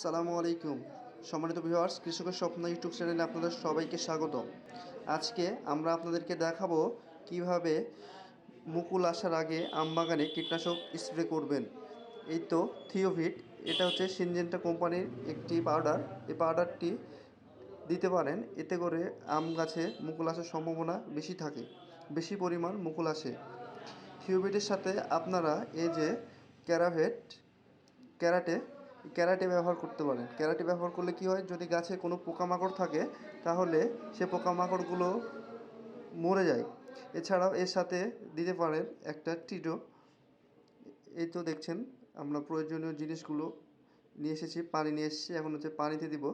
সালামু আলাইকুম। সম্মানিত ভিউয়ার্স, কৃষকের স্বপ্ন ইউটিউব চ্যানেলে আপনাদের সবাইকে স্বাগত আজকে আমরা আপনাদেরকে দেখাবো কীভাবে মুকুল আসার আগে আম বাগানে কীটনাশক স্প্রে করবেন। এই তো থিওভিট এটা হচ্ছে সিনজেন্টা কোম্পানির একটি পাউডার। এই পাউডারটি দিতে পারেন, এতে করে আম গাছে মুকুল আসার সম্ভাবনা বেশি থাকে, বেশি পরিমাণ মুকুল আসে। থিওভিটের সাথে আপনারা এই যে ক্যারাভেট, ক্যারাটে ক্যারাটে ব্যবহার করতে পারেন। ক্যারাটে ব্যবহার করলে কি হয়, যদি গাছে কোনো পোকামাকড় থাকে, তাহলে সে পোকামাকড়গুলো মরে যায়। এছাড়াও এর সাথে দিতে পারেন একটা টিটো এই তো দেখছেন, আমরা প্রয়োজনীয় জিনিসগুলো নিয়ে এসেছি, পানি নিয়ে এসেছি, এখন হচ্ছে পানিতে দিব।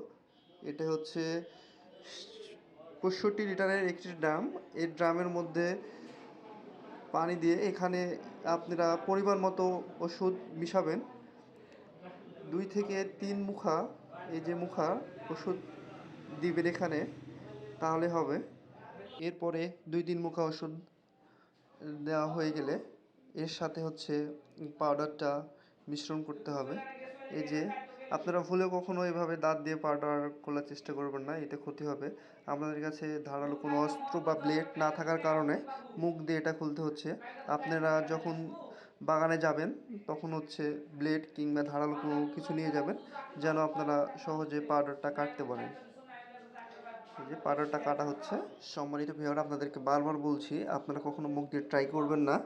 এটা হচ্ছে পঁয়ষট্টি লিটারের একটি ড্রাম। এই ড্রামের মধ্যে পানি দিয়ে এখানে আপনারা পরিমাণ মতো ওষুধ মিশাবেন। দুই থেকে তিন মুখা, এই যে মুখা ওষুধ দিবেন এখানে, তাহলে হবে। এরপরে দুই তিন মুখা ওষুধ দেওয়া হয়ে গেলে এর সাথে হচ্ছে পাউডারটা মিশ্রণ করতে হবে। এই যে আপনারা ভুলে কখনো এভাবে দাঁত দিয়ে পাউডার খোলার চেষ্টা করবেন না, এতে ক্ষতি হবে। আপনাদের কাছে ধারালো কোনো অস্ত্র বা ব্লেড না থাকার কারণে মুখ দিয়ে এটা খুলতে হচ্ছে। আপনারা যখন বাগানে যাবেন, তখন হচ্ছে ব্লেড কিংবা ধারালো কোনো কিছু নিয়ে যাবেন, যেন আপনারা সহজে পাউডারটা কাটতে পারেন। এই যে পাউডারটা কাটা হচ্ছে, সম্মানিত ভিউয়ার আপনাদেরকে বারবার বলছি, আপনারা কখনো মুখ দিয়ে ট্রাই করবেন না।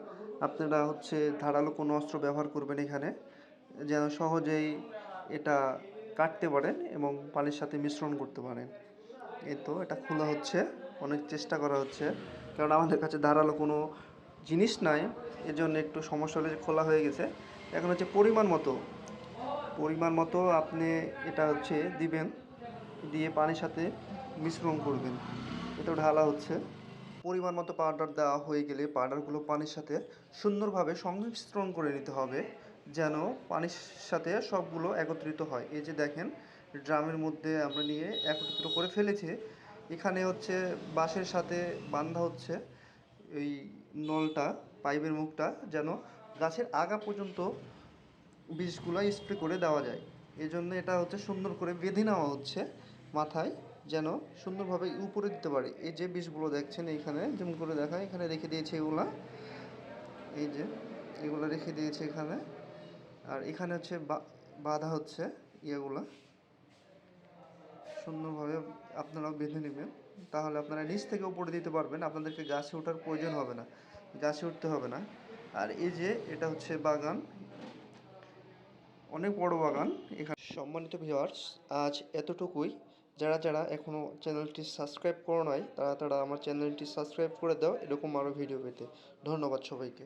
আপনারা হচ্ছে ধারালো কোনো অস্ত্র ব্যবহার করবেন এখানে, যেন সহজেই এটা কাটতে পারেন এবং পানির সাথে মিশ্রণ করতে পারেন। এই তো, এটা খোলা হচ্ছে, অনেক চেষ্টা করা হচ্ছে, কারণ আমাদের কাছে ধারালো কোনো জিনিস নাই, এজন্য একটু সমস্যা হলে খোলা হয়ে গেছে। এখন হচ্ছে পরিমাণ মতো। পরিমাণ মতো আপনি এটা হচ্ছে দিবেন, দিয়ে পানির সাথে মিশ্রণ করবেন। এটা ঢালা হচ্ছে। পরিমাণ মতো পাউডার দেওয়া হয়ে গেলে পাউডারগুলো পানির সাথে সুন্দরভাবে সংমিশ্রণ করে নিতে হবে, যেন পানির সাথে সবগুলো একত্রিত হয়। এই যে দেখেন, ড্রামের মধ্যে আমরা নিয়ে একত্রিত করে ফেলেছি। এখানে হচ্ছে বাঁশের সাথে বান্ধা হচ্ছে। এই নলটা, পাইপের মুখটা যেন গাছের আগা পর্যন্ত বীজগুলো স্প্রে করে দেওয়া যায়। এই জন্য এটা হচ্ছে সুন্দর করে বেঁধে নেওয়া হচ্ছে মাথায় যেন সুন্দরভাবে উপরে দিতে পারে। এই যে বীজগুলো দেখছেন এইখানে যেমন করে দেখা এখানে রেখে দিয়েছে এগুলা। এই যে, এগুলো রেখে দিয়েছে এখানে। আর এখানে হচ্ছে বাঁধা হচ্ছে ইয়েগুলা। সুন্দরভাবে আপনারাও বেঁধে নেবেন। তাহলে আপনারা নিচ থেকে উপরে দিতে পারবেন। আপনাদেরকে গাছে ওঠার প্রয়োজন হবে না। গাছে উঠতে হবে না। আর এই যে, এটা হচ্ছে বাগান। অনেক বড় বাগান। এখানে সম্মানিত ভিউয়ার্স আজ এতটুকুই। যারা যারা এখনও চ্যানেলটি সাবস্ক্রাইব করো নাই, তারা তারা আমার চ্যানেলটি সাবস্ক্রাইব করে দাও। এরকম আরও ভিডিও পেতে। ধন্যবাদ সবাইকে।